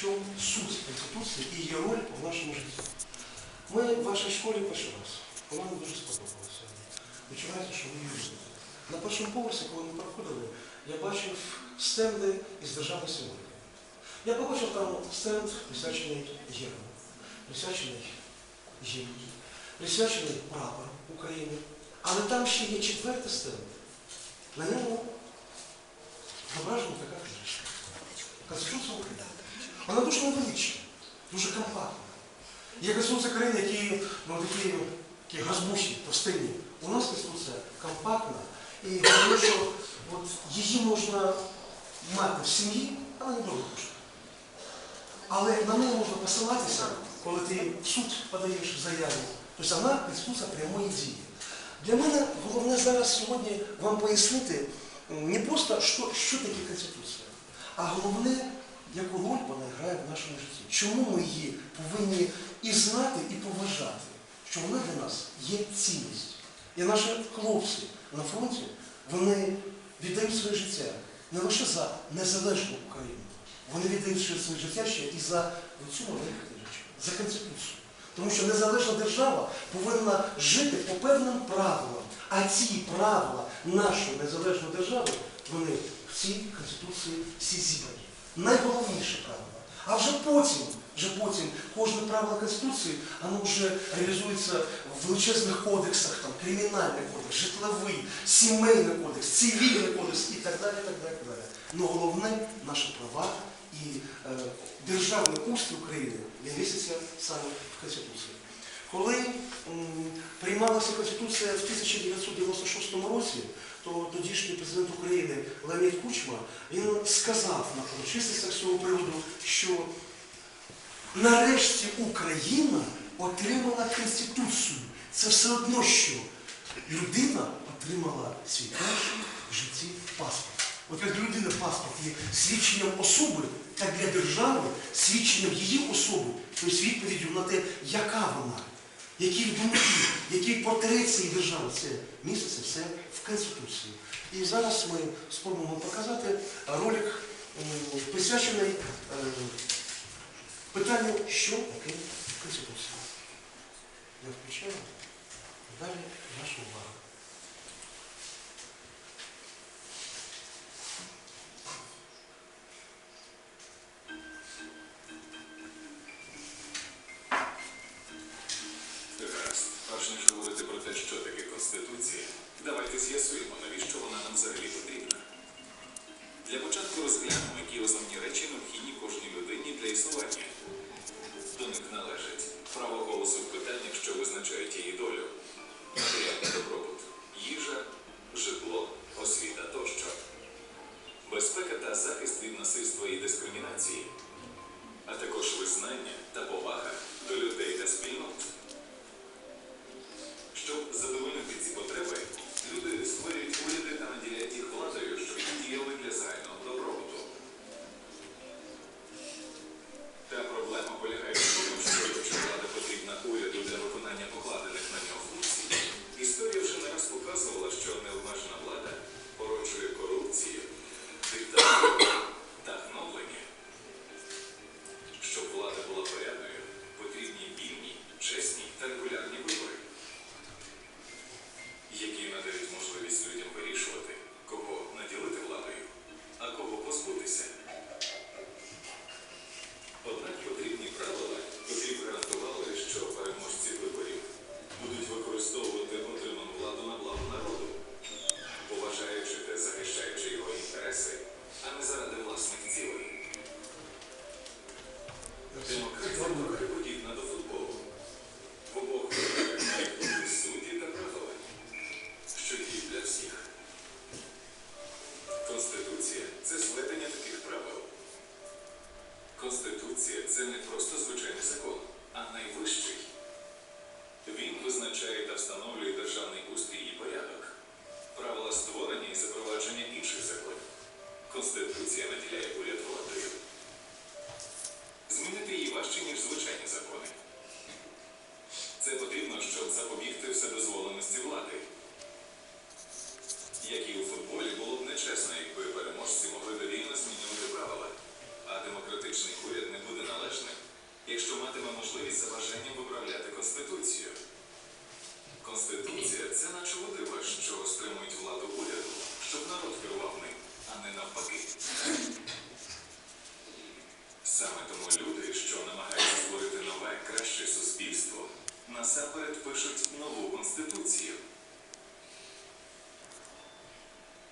чому суть Конституції і її роль в нашому житті. Ми в вашій школі перший раз. Вона мені дуже сподобалася. Відчувається, що ви її. На першому поверсі, коли ми проходили, я бачив стенди із державної символіки. Я побачив там стенд, присвячений гербу, присвячений гімні, присвячений прапор України. Але там ще є четвертий стенд. На ньому зображена така книжка. Конституція України. Вона дуже невеличка, дуже компактна. Є Конституція країни, які ну, такі, такі газбуші, товстині. У нас Конституція компактна. І тому що от, її можна мати в сім'ї, але не довго коштує. Але на неї можна посилатися, коли ти в суд подаєш заяву. Тобто вона Конституція прямої дії. Для мене головне зараз сьогодні вам пояснити не просто, що, що таке Конституція, а головне, яку роль вона грає в нашому житті. Чому ми її повинні і знати, і поважати, що вона для нас є цінність. І наші хлопці на фронті, вони віддають своє життя не лише за незалежну Україну, вони віддають своє життя ще і за цю маленьку книжечку, за Конституцію. Тому що незалежна держава повинна жити по певним правилам. А ці правила нашої незалежної держави, вони в цій Конституції всі зібрані. Найголовніше правило. А вже потім, вже потім кожне правило Конституції, воно вже реалізується в величезних кодексах, там, кримінальний кодекс, житловий, сімейний кодекс, цивільний кодекс і так далі. так далі, так далі. Но головне наші права і е, державний устрій України він міститься саме в Конституції. Коли приймалася Конституція в 1996 році, то тодішній президент України Леонід Кучма він сказав на урочистостях з цього приводу, що нарешті Україна отримала Конституцію. Це все одно, що людина отримала свій перший в житті паспорт. От як людини паспорт є свідченням особи, так для держави свідченням її особи, тобто відповіддю на те, яка вона, які думки, які портрет держави. Це міститься все в Конституції. І зараз ми спробуємо показати ролик, присвячений е, питанню, що таке Конституція. Я включаю. Далі нашу увага. Гаразд. Перш ніж говорити про те, що таке Конституція, давайте з'ясуємо, навіщо вона нам взагалі потрібна. Для початку розглянемо, які основні речі необхідні кожній людині для існування. До них належить право голосу в питаннях,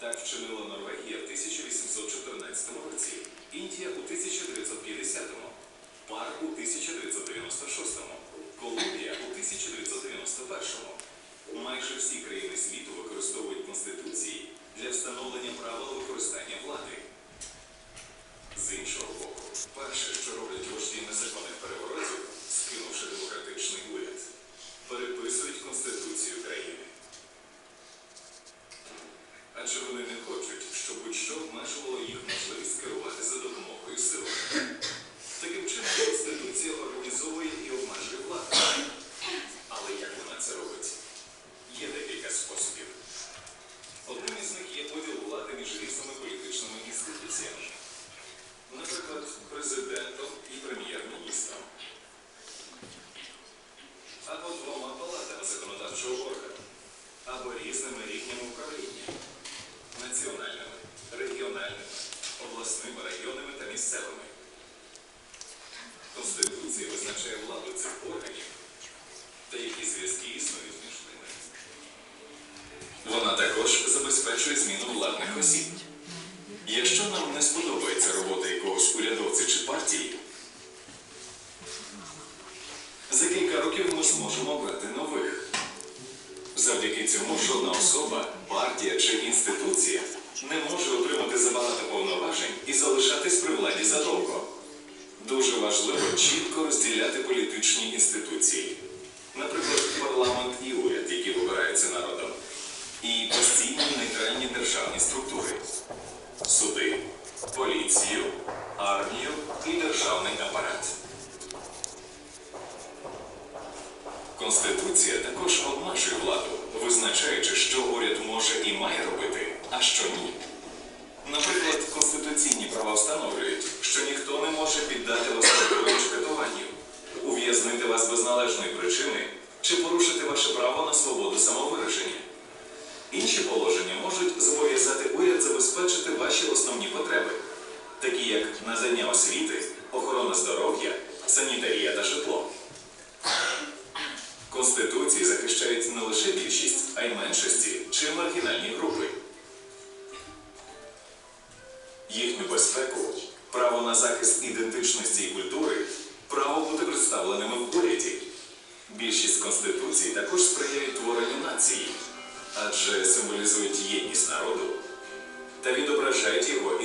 Так вчинила Норвегія в 1814 році, Індія у 1950-му, Пар у 1996-му, Колумбія у 1991-му. Майже всі країни світу використовують Адже вони не хочуть, щоб будь-що обмежувало їх можливість керувати за допомогою сили. Таким чином, Конституція організовує і обмежує владу. Але як вона це робить? Є декілька способів. Одним із них є поділ влади між різними політичними інституціями, наприклад, президентом національними, регіональними, обласними, районними та місцевими. Конституція визначає владу цих органів та які зв'язки існують між ними. Вона також забезпечує зміну владних осіб. Якщо нам не сподобається робота якогось урядовця чи партії, за кілька років ми зможемо обрати нових. Завдяки цьому жодна особа, партія чи інституція не може отримати забагато повноважень і залишатись при владі задовго. Дуже важливо чітко розділяти політичні інституції, наприклад, парламент і уряд, які вибираються народом, і постійні нейтральні державні структури, суди, поліцію, армію і державний апарат. Конституція також обмежує владу, визначаючи, що уряд може і має робити, а що ні. Наприклад, конституційні права встановлюють, що ніхто не може піддати вас тортурам чи катуванню, ув'язнити вас без належної причини чи порушити ваше право на свободу самовираження. Інші положення можуть зобов'язати уряд забезпечити ваші основні потреби, такі як надання освіти, охорона здоров'я, санітарія та житло. Конституції захищають не лише більшість, а й меншості чи маргінальні групи. Їхню безпеку, право на захист ідентичності і культури, право бути представленими в уряді. Більшість конституцій також сприяють творенню нації, адже символізують єдність народу та відображають його ідентичність.